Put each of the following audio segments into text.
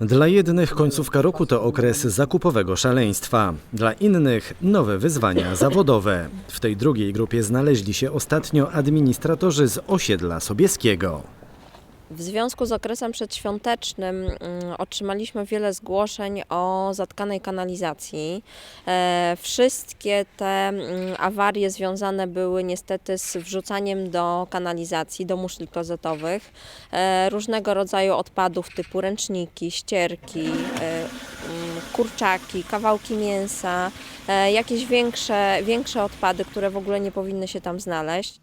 Dla jednych końcówka roku to okres zakupowego szaleństwa, dla innych nowe wyzwania zawodowe. W tej drugiej grupie znaleźli się ostatnio administratorzy z osiedla Sobieskiego. W związku z okresem przedświątecznym mm, otrzymaliśmy wiele zgłoszeń o zatkanej kanalizacji. E, wszystkie te mm, awarie związane były niestety z wrzucaniem do kanalizacji, do muszli klozetowych, e, różnego rodzaju odpadów typu ręczniki, ścierki, e, mm, kurczaki, kawałki mięsa, jakieś większe, większe odpady, które w ogóle nie powinny się tam znaleźć.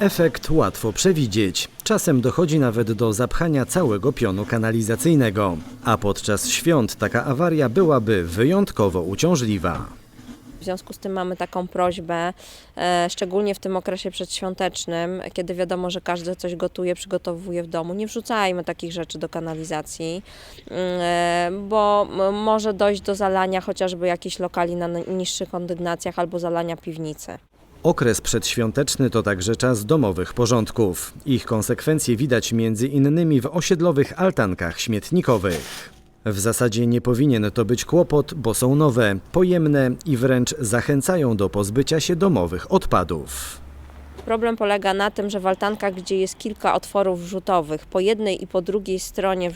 Efekt łatwo przewidzieć. Czasem dochodzi nawet do zapchania całego pionu kanalizacyjnego, a podczas świąt taka awaria byłaby wyjątkowo uciążliwa. W związku z tym mamy taką prośbę, e, szczególnie w tym okresie przedświątecznym, kiedy wiadomo, że każdy coś gotuje, przygotowuje w domu. Nie wrzucajmy takich rzeczy do kanalizacji, mm, e, bo m- może dojść do zalania chociażby jakichś lokali na n- niższych kondygnacjach albo zalania piwnicy. Okres przedświąteczny to także czas domowych porządków. Ich konsekwencje widać między innymi w osiedlowych altankach śmietnikowych. W zasadzie nie powinien to być kłopot, bo są nowe, pojemne i wręcz zachęcają do pozbycia się domowych odpadów. Problem polega na tym, że w altankach, gdzie jest kilka otworów wrzutowych, po jednej i po drugiej stronie y,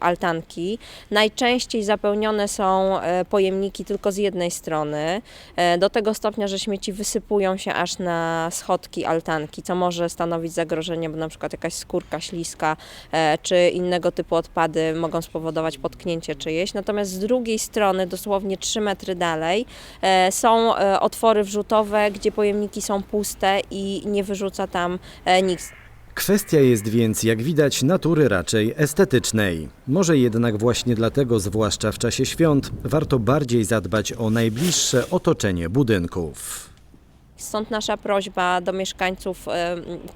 altanki, najczęściej zapełnione są e, pojemniki tylko z jednej strony, e, do tego stopnia, że śmieci wysypują się aż na schodki altanki, co może stanowić zagrożenie, bo na przykład jakaś skórka śliska e, czy innego typu odpady mogą spowodować potknięcie czyjeś. Natomiast z drugiej strony, dosłownie 3 metry dalej, e, są e, otwory wrzutowe, gdzie pojemniki są puste i nie wyrzuca tam e, nikt. Kwestia jest więc, jak widać, natury raczej estetycznej. Może jednak właśnie dlatego, zwłaszcza w czasie świąt, warto bardziej zadbać o najbliższe otoczenie budynków. Stąd nasza prośba do mieszkańców,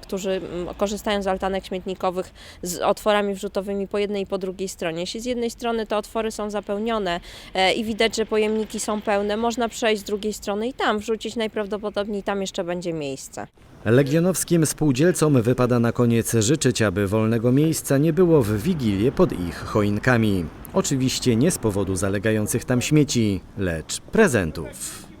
którzy korzystają z altanek śmietnikowych z otworami wrzutowymi po jednej i po drugiej stronie. Jeśli z jednej strony te otwory są zapełnione e, i widać, że pojemniki są pełne, można przejść z drugiej strony i tam wrzucić najprawdopodobniej tam jeszcze będzie miejsce. Legionowskim spółdzielcom wypada na koniec życzyć, aby wolnego miejsca nie było w Wigilię pod ich choinkami. Oczywiście nie z powodu zalegających tam śmieci, lecz prezentów.